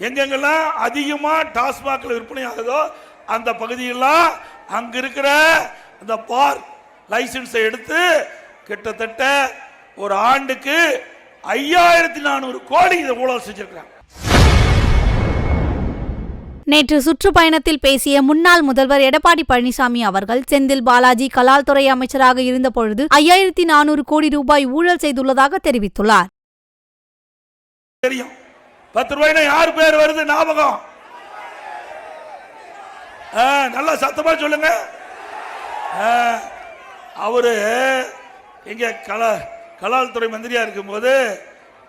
எங்கெங்கெல்லாம் அதிகமா டாஸ்மாக்ல விற்பனை ஆகுதோ அந்த பகுதியெல்லாம் அங்க இருக்கிற அந்த பார் லைசன்ஸை எடுத்து கிட்டத்தட்ட ஒரு ஆண்டுக்கு ஐயாயிரத்தி நானூறு கோடி இதை ஊழல் செஞ்சிருக்கிறாங்க. நேற்று சுற்றுப்பயணத்தில் பேசிய முன்னாள் முதல்வர் எடப்பாடி பழனிசாமி அவர்கள் செந்தில் பாலாஜி கலால் துறை அமைச்சராக இருந்தபொழுது ஐயாயிரத்தி நானூறு கோடி ரூபாய் ஊழல் செய்துள்ளதாக தெரிவித்துள்ளார். தெரியும். பத்து ரூபாய்னா யார் பேர் வருது? ஞாபகம். ஆ, நல்லா சத்தமா சொல்லுங்க. அவரு இங்க கல கலால்துறை மந்திரியா இருக்கும்போது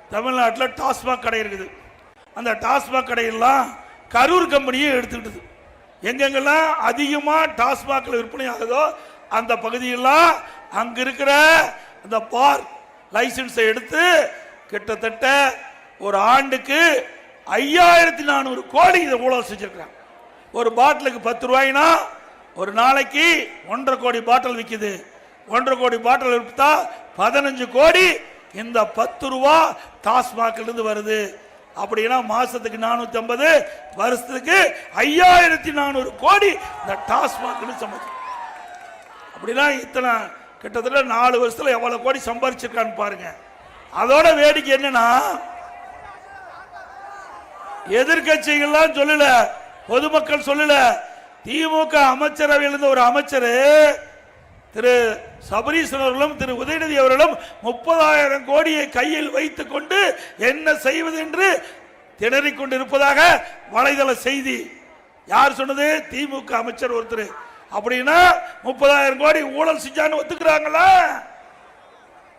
தமிழ்நாட்டில் டாஸ்மாக் கடை இருக்குது. அந்த டாஸ்மாக் கடையெல்லாம் கரூர் கம்பெனியும் எடுத்துக்கிட்டது. எங்கெங்கெல்லாம் அதிகமாக டாஸ்மாகில் விற்பனை ஆகுதோ அந்த பகுதியெல்லாம் அங்கே இருக்கிற அந்த பார் லைசன்ஸை எடுத்து கிட்டத்தட்ட ஒரு ஆண்டுக்கு ஐயாயிரத்தி நானூறு கோடி இதை ஊழல் செஞ்சிருக்கிறான். ஒரு பாட்டிலுக்கு பத்து ரூபாய்னா ஒரு நாளைக்கு ஒன்றரை கோடி பாட்டில் விற்குது ஒன்றரை கோடி பாட்டில் விற்பா பதினஞ்சு கோடி இந்த பத்து ரூபா டாஸ்மாக்லேருந்து வருது. அப்படின்னா மாசத்துக்கு நானூத்தி ஐம்பது வருஷத்துக்கு ஐயாயிரத்தி நானூறு கோடி இந்த டாஸ்மாக்னு சம்பாதி அப்படின்னா இத்தனை கிட்டத்தட்ட நாலு வருஷத்துல எவ்வளவு கோடி சம்பாதிச்சிருக்கான்னு பாருங்க. அதோட வேடிக்கை என்னன்னா எதிர்கட்சிகள்லாம் சொல்லல பொதுமக்கள் சொல்லல. திமுக அமைச்சரவையில் இருந்த ஒரு அமைச்சர் திரு சபரீசன் அவர்களும் திரு உதயநிதி அவர்களும் முப்பதாயிரம் கோடியை கையில் வைத்துக் கொண்டு என்ன செய்வது என்று திணறிக் கொண்டிருப்பதாக வலைதள செய்தி. யார் சொன்னது? திமுக அமைச்சர் ஒருத்தர். அப்படின்னா முப்பதாயிரம் கோடி ஊழல் செஞ்சான்னு ஒத்துக்கிறாங்களா?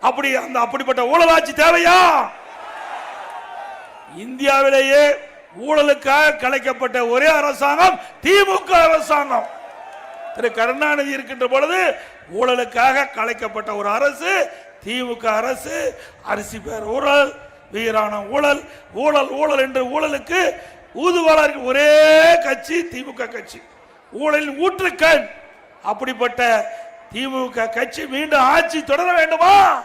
அப்படி அந்த அப்படிப்பட்ட ஊழலாட்சி தேவையா? இந்தியாவிலேயே ஊழலுக்காக கலைக்கப்பட்ட ஒரே அரசாங்கம் திமுக அரசாங்கம். திரு கருணாநிதி இருக்கின்ற பொழுது ஊழலுக்காக கலைக்கப்பட்ட ஒரு அரசு திமுக அரசு அரிசி பேர் ஊழல் வீரான ஊழல் ஊழல் ஊழல் என்று ஊழலுக்கு ஊதுவாளர் ஒரே கட்சி திமுக கட்சி. ஊழலின் ஊற்றுக்கண். அப்படிப்பட்ட திமுக கட்சி மீண்டும் ஆட்சி தொடர வேண்டுமா?